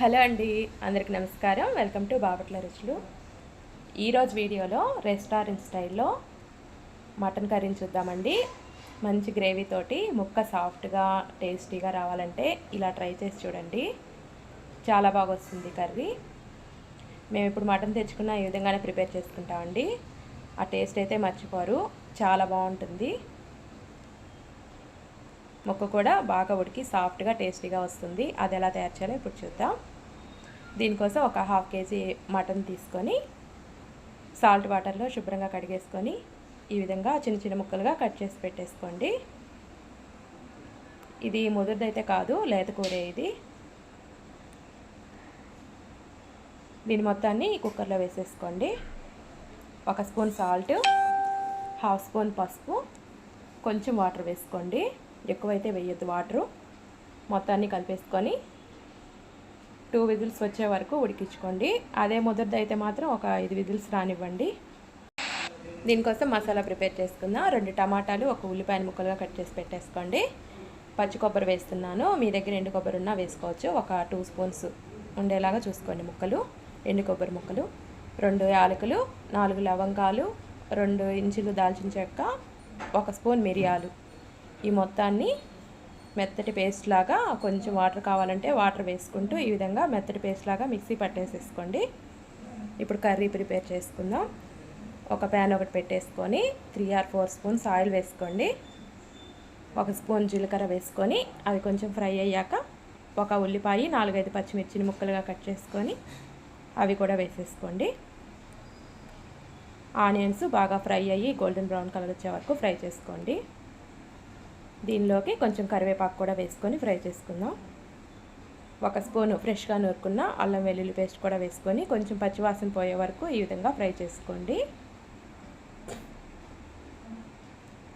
Hello అండి అందరికి నమస్కారం. వెల్కమ్ టు బాపట్ల రుచులు. ఈరోజు వీడియోలో రెస్టారెంట్ స్టైల్లో మటన్ కర్రీని చూద్దామండి. మంచి గ్రేవీ తోటి ముక్క సాఫ్ట్గా టేస్టీగా రావాలంటే ఇలా ట్రై చేసి చూడండి. చాలా బాగా వస్తుంది కర్రీ. మేము ఇప్పుడు మటన్ తెచ్చుకున్న ఈ విధంగానే ప్రిపేర్ చేసుకుంటామండి. ఆ టేస్ట్ అయితే మర్చిపోరు. చాలా బాగుంటుంది. ముక్క కూడా బాగా ఉడికి సాఫ్ట్గా టేస్టీగా వస్తుంది. అది ఎలా తయారు చేయాలో ఇప్పుడు చూద్దాం. దీనికోసం ఒక హాఫ్ కేజీ మటన్ తీసుకొని సాల్ట్ వాటర్లో శుభ్రంగా కడిగేసుకొని ఈ విధంగా చిన్న చిన్న ముక్కలుగా కట్ చేసి పెట్టేసుకోండి. ఇది ముదురుదైతే కాదు లేత కూరే ఇది. దీని మొత్తాన్ని కుక్కర్లో వేసేసుకోండి. ఒక స్పూన్ సాల్ట్ హాఫ్ స్పూన్ పసుపు కొంచెం వాటర్ వేసుకోండి. ఎక్కువైతే వేయొద్దు వాటరు. మొత్తాన్ని కలిపేసుకొని టూ విజిల్స్ వచ్చే వరకు ఉడికించుకోండి. అదే ముద్రది అయితే మాత్రం ఒక ఐదు విజిల్స్ రానివ్వండి. దీనికోసం మసాలా ప్రిపేర్ చేసుకుందాం రెండు టమాటాలు ఒక ఉల్లిపాయ ముక్కలుగా కట్ చేసి పెట్టేసుకోండి. పచ్చి కొబ్బరి వేస్తున్నాను. మీ దగ్గర ఎండు కొబ్బరి ఉన్నా వేసుకోవచ్చు. ఒక టూ స్పూన్స్ ఉండేలాగా చూసుకోండి ముక్కలు. ఎండు కొబ్బరి ముక్కలు రెండు యాలకులు నాలుగు లవంగాలు రెండు ఇంచులు దాల్చిన చెక్క ఒక స్పూన్ మిరియాలు. ఈ మొత్తాన్ని మెత్తటి పేస్ట్ లాగా కొంచెం వాటర్ కావాలంటే వాటర్ వేసుకుంటూ ఈ విధంగా మెత్తటి పేస్ట్ లాగా మిక్సీ పట్టేసేసుకోండి. ఇప్పుడు కర్రీ ప్రిపేర్ చేసుకుందాం. ఒక ప్యాన్ ఒకటి పెట్టేసుకొని three or four spoons oil వేసుకోండి. ఒక స్పూన్ జీలకర్ర వేసుకొని అవి కొంచెం ఫ్రై అయ్యాక ఒక ఉల్లిపాయ నాలుగైదు పచ్చిమిర్చిని ముక్కలుగా కట్ చేసుకొని అవి కూడా వేసేసుకోండి. ఆనియన్స్ బాగా ఫ్రై అయ్యి గోల్డెన్ బ్రౌన్ కలర్ వచ్చే వరకు ఫ్రై చేసుకోండి. దీనిలోకి కొంచెం కరివేపాకు కూడా వేసుకొని ఫ్రై చేసుకుందాం. ఒక స్పూన్ ఫ్రెష్గా నూరుకున్న అల్లం వెల్లుల్లి పేస్ట్ కూడా వేసుకొని కొంచెం పచ్చివాసన పోయే వరకు ఈ విధంగా ఫ్రై చేసుకోండి.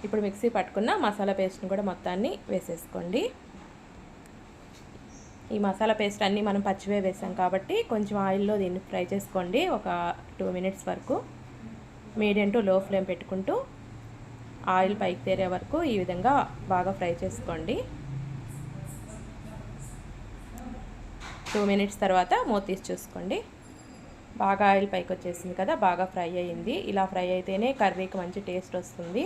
ఇప్పుడు మిక్సీ పట్టుకున్న మసాలా పేస్ట్ని కూడా మొత్తాన్ని వేసేసుకోండి. ఈ మసాలా పేస్ట్ అన్నీ మనం పచ్చివే వేసాం కాబట్టి కొంచెం ఆయిల్లో దీన్ని ఫ్రై చేసుకోండి ఒక టూ మినిట్స్ వరకు. మీడియం టు లో ఫ్లేమ్ పెట్టుకుంటూ ఆయిల్ పైకి తేరే వరకు ఈ విధంగా బాగా ఫ్రై చేసుకోండి. టూ మినిట్స్ తర్వాత మూత తీసి చూసుకోండి. బాగా ఆయిల్ పైకి వచ్చేసింది కదా బాగా ఫ్రై అయ్యింది. ఇలా ఫ్రై అయితేనే కర్రీకి మంచి టేస్ట్ వస్తుంది.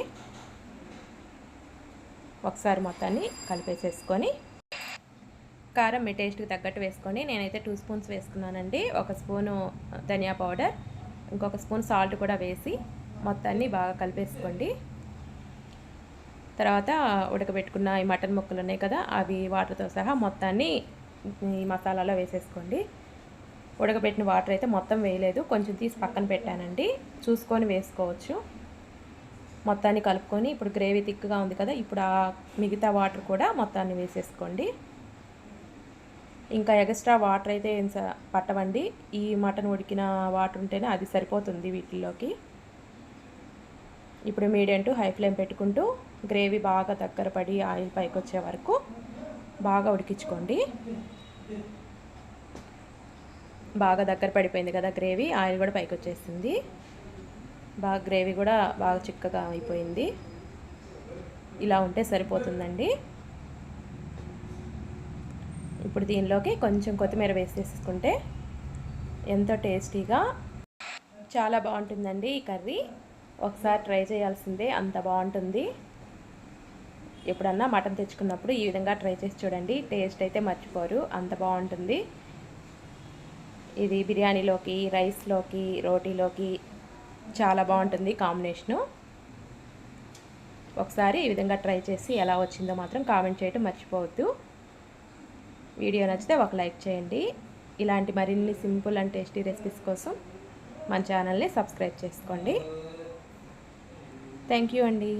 ఒకసారి మొత్తాన్ని కలిపేసేసుకొని కారం మీ టేస్ట్కి తగ్గట్టు వేసుకొని నేనైతే టూ స్పూన్స్ వేసుకున్నానండి. ఒక స్పూను ధనియా పౌడర్ ఇంకొక స్పూన్ సాల్ట్ కూడా వేసి మొత్తాన్ని బాగా కలిపేసుకోండి. తర్వాత ఉడకబెట్టుకున్న ఈ మటన్ ముక్కలు ఉన్నాయి కదా అవి వాటర్తో సహా మొత్తాన్ని ఈ మసాలాలో వేసేసుకోండి. ఉడకబెట్టిన వాటర్ అయితే మొత్తం వేయలేదు కొంచెం తీసి పక్కన పెట్టానండి. చూసుకొని వేసుకోవచ్చు. మొత్తాన్ని కలుపుకొని ఇప్పుడు గ్రేవీ థిక్గా ఉంది కదా ఇప్పుడు ఆ మిగతా వాటర్ కూడా మొత్తాన్ని వేసేసుకోండి. ఇంకా ఎక్స్ట్రా వాటర్ అయితే ఏం పట్టవండి. ఈ మటన్ ఉడికిన వాటర్ ఉంటేనే అది సరిపోతుంది వీటిల్లోకి. ఇప్పుడు మీడియం టు హై ఫ్లేమ్ పెట్టుకుంటూ గ్రేవీ బాగా దగ్గర పడి ఆయిల్ పైకి వచ్చే వరకు బాగా ఉడికించుకోండి. బాగా దగ్గర పడిపోయింది కదా గ్రేవీ ఆయిల్ కూడా పైకి వచ్చేసింది బాగా గ్రేవీ కూడా బాగా చిక్కగా అయిపోయింది. ఇలా ఉంటే సరిపోతుందండి. ఇప్పుడు దీనిలోకి కొంచెం కొత్తిమీర వేసేసుకుంటే ఎంతో టేస్టీగా చాలా బాగుంటుందండి ఈ కర్రీ. ఒకసారి ట్రై చేయాల్సిందే అంత బాగుంటుంది. ఎప్పుడన్నా మటన్ తెచ్చుకున్నప్పుడు ఈ విధంగా ట్రై చేసి చూడండి. టేస్ట్ అయితే మర్చిపోరు. అంత బాగుంటుంది. ఇది బిర్యానీలోకి రైస్లోకి రోటీలోకి చాలా బాగుంటుంది కాంబినేషను. ఒకసారి ఈ విధంగా ట్రై చేసి ఎలా వచ్చిందో మాత్రం కామెంట్ చేయడం మర్చిపోవద్దు. వీడియో నచ్చితే ఒక లైక్ చేయండి. ఇలాంటి మరిన్ని సింపుల్ అండ్ టేస్టీ రెసిపీస్ కోసం మన ఛానల్ని సబ్స్క్రైబ్ చేసుకోండి. థ్యాంక్ యూ అండి.